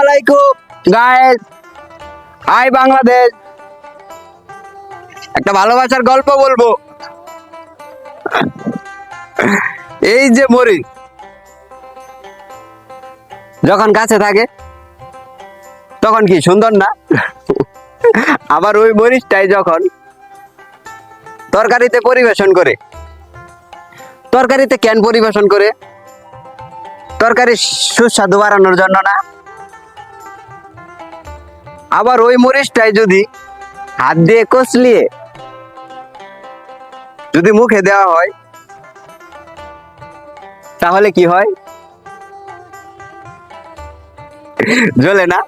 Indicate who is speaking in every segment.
Speaker 1: আলাইকুম গায়েস বাংলাদেশ একটা ভালোবাসার গল্প বলব। এই যে মরি, যখন কাছে থাকে, তখন কি সুন্দর না? আবার ওই মরিচটাই যখন তরকারিতে পরিবেশন করে, তরকারিতে কেন পরিবেশন করে? তরকারি সুস্বাদু বাড়ানোর জন্য না? আবার ওই মরিচটাই যদি হাত দিয়ে কষলিয়ে যদি মুখে দেওয়া হয়, তাহলে কি হয়? জ্বলে না?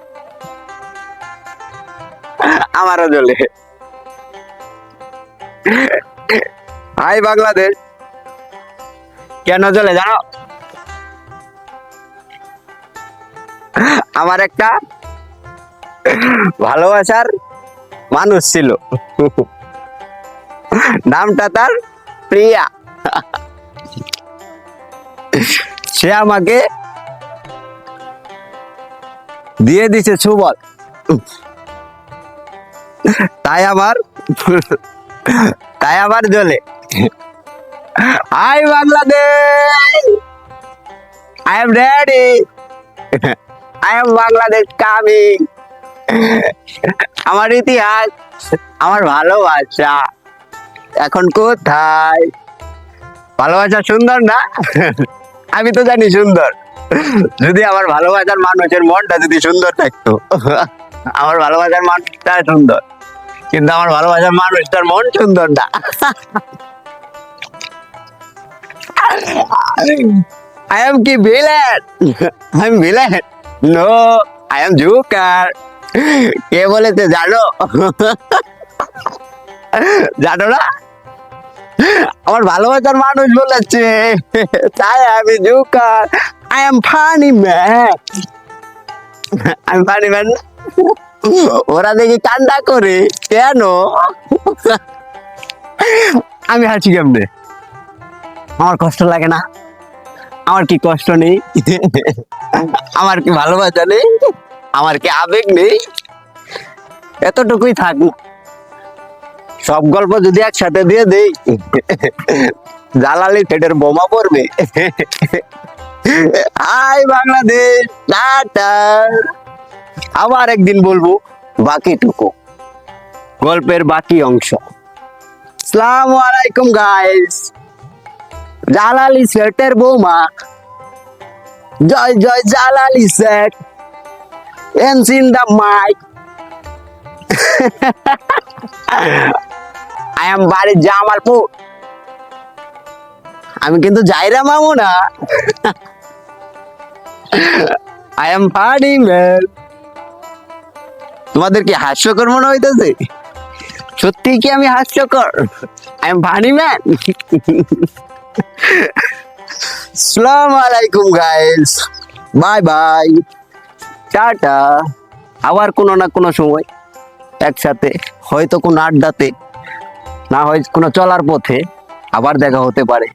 Speaker 1: আমারও জ্বলে। হাই বাংলাদেশ। কেন জ্বলে জানো? আমার একটা ভালোবাসার মানুষ ছিল। নামটা তার প্রিয়া। সে আমাকে দিয়ে দিছে সুবল তাই আমার তাই আমার জ্বলে hi Bangladesh! I am ready. I am Bangladesh coming. আমার ইতিহাস, আমার ভালোবাসা, এখন কোথায়? ভালোবাসা সুন্দর না? আমি তো জানি সুন্দর। যদি আমার ভালোবাসার মানুষের মনটা যদি সুন্দর থাকতো, আমার ভালোবাসার মানুষটা সুন্দর। কিন্তু আমার ভালোবাসার মানুষটার মন সুন্দর না। I am কি villain? I am villain? No, I am joker কে বলেছে জানো? জানো না? আমার ভালোবাসার মানুষ বলেছে, তাই আমি joker I am funny man funny man ওরা দেখি কান্না করে, কেন? আমি হাসি কেমনে? আমার কষ্ট লাগে না। আমার কি কষ্ট নেই? আমার কি ভালোবাসা নেই? আমার কি আবেগ নেই? এতটুকুই থাক। সব গল্প যদি একসাথে দিয়ে দেই জ্বালালি পেটের বোমা পড়বে। Hi Bangladesh, tata. আবার একদিন বলব বাকিটুকু। গল্পের বাকি অংশ। সালাম আলাইকুম গাইস জালালি সেটের বৌমা। জয় জয়, জালালি set এন্স in the mic I am বাড়ি জামালপুর আমি কিন্তু যাইরা মামু না আই এম ফানি ম্যান তোমাদের কি হাস্যকর মনে হইতেছে? সত্যি কি আমি হাস্যকর? আই এম ফানি ম্যান সালাম আলাইকুম গাইস বাই বাই টাটা। আবার কোনো না কোনো সময় একসাথে, হয়তো কোনো আড্ডাতে, না হয় কোনো চলার পথে আবার দেখা হতে পারে।